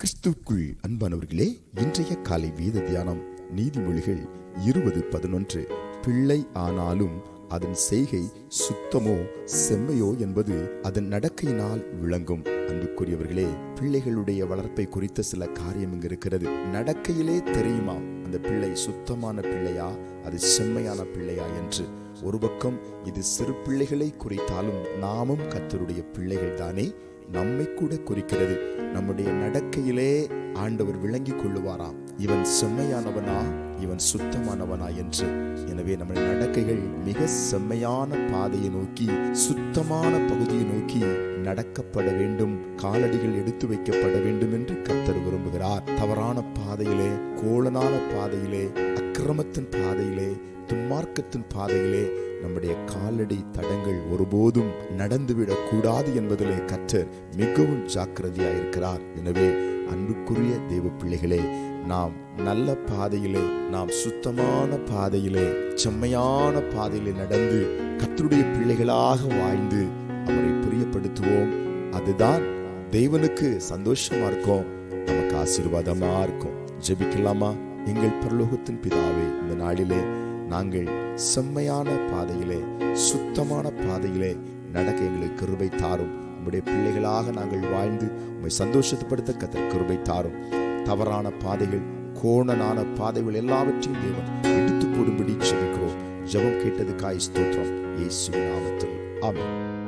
கிறிஸ்துக்குள் அன்பானவர்களே இன்றைய காலை வேத தியானம் நீதிமொழிகள் இருபது பதினொன்று. பிள்ளை ஆனாலும் அதன் செய்கை சுத்தமோ செம்மையோ என்பது அதன் நடக்கையினால் விளங்கும். அன்புக்குரியவர்களே பிள்ளைகளுடைய வளர்ப்பை குறித்த சில காரியம் இங்கு இருக்கிறது. நடக்கையிலே தெரியுமா? அந்த பிள்ளை சுத்தமான பிள்ளையா? அது செம்மையான பிள்ளையா என்று. ஒரு பக்கம் இது சிறு பிள்ளைகளை குறித்தாலும் நாமும் கத்தருடைய பிள்ளைகள் தானே நம்மை கூட குறிக்கிறது. நம்முடைய நடக்கையிலே ஆண்டவர் விளங்கி கொள்ளுவாராம் இவன் செம்மையானவனா? இவன் சுத்தமானவனா என்று. எனவே நம்முடைய நடக்கைகள் மிக செம்மையான பாதையை நோக்கி சுத்தமான பகுதியை நோக்கி நடக்கப்பட வேண்டும். காலடிகள் எடுத்து வைக்கப்பட வேண்டும் என்று கத்தர் விரும்புகிறார். தவறான பாதையிலே கோலனான பாதையிலே அக்கிரமத்தின் பாதையிலே துன்மார்க்கத்தின் பாதையிலே நம்முடைய காலடி தடங்கள் ஒருபோதும் நடந்துவிடக் கூடாது என்பதிலே கற்றர் மிகவும் ஜாக்கிரதையாயிருக்கிறார் எனவே அன்புக்குரிய தெய்வ பிள்ளைகளே நாம் நல்ல பாதையிலே நாம் சுத்தமான பாதையிலே செம்மையான பாதையிலே நடந்து கத்தருடைய பிள்ளைகளாக வாழ்ந்து அவரை பிரியப்படுத்துவோம். அதுதான் தேவனுக்கு சந்தோஷமா இருக்கும். நமக்கு ஆசீர்வாதமா இருக்கும். ஜெபிக்கலாமா? எங்கள் பிரலோகத்தின் பிதாவே இந்த நாளிலே நாங்கள் செம்மையான பாதையிலே சுத்தமான பாதையிலே நடக்க எங்களுக்கு கிருபை தாரும். உம்முடைய பிள்ளைகளாக நாங்கள் வாழ்ந்து உம்மை சந்தோஷப்படுத்த கத்தர் கிருபை தாரும். தவறான பாதைகள் கோணனான பாதைகள் எல்லாவற்றையும் தேவன் எடுத்து போடும்படி ஜெபிக்கிறோம். ஜபம் கேட்டதுக்காய் ஸ்தோத்திரம். இயேசு நாமத்தில். ஆமாம்